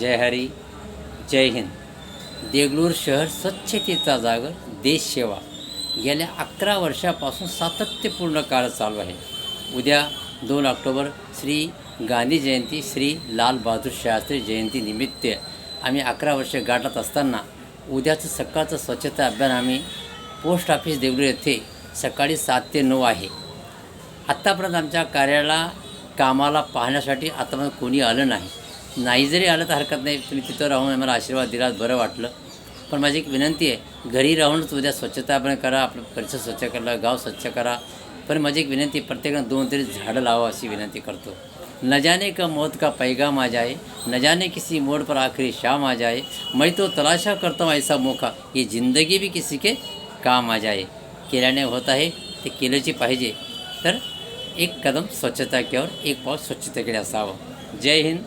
जय हरी जय हिंद. देगलूर शहर स्वच्छतेचा जागर देश सेवा. गेल्या अकरा वर्षापासून सातत्यपूर्ण काळ चालू आहे. उद्या दोन ऑक्टोबर श्री गांधी जयंती श्री लाल बहादूर शास्त्री जयंती निमित्त आम्ही अकरा वर्षे गाठत असताना उद्याचं सकाळचं स्वच्छता अभियान आम्ही पोस्ट ऑफिस देगलूर येथे सकाळी सात ते नऊ आहे. आत्तापर्यंत आमच्या कार्याला कामाला पाहण्यासाठी आतापर्यंत कोणी आलं नाही. नाही जरी आलं तर हरकत नाही. तुम्ही तिथं राहून आम्हाला आशीर्वाद दिलात बरं वाटलं. पण माझी एक विनंती आहे घरी राहूनच उद्या स्वच्छता आपण करा आपलं परिसर स्वच्छ करा गाव स्वच्छ करा. पण माझी एक विनंती आहे प्रत्येकानं दोन तरी झाडं लावा अशी विनंती करतो. न जाने का मौत का पैगाम आ जाए न जाने किसी मोड़ पर आखिरी शाम आ जाए मैं तो तलाशा करता हूँ ऐसा मौका ये ज़िंदगी भी किसी के काम आ जाए केल्याने होत आहे ते केल्याची पाहिजे. तर एक कदम स्वच्छता केवर एक पाऊल स्वच्छतेकडे असावं. जय हिंद.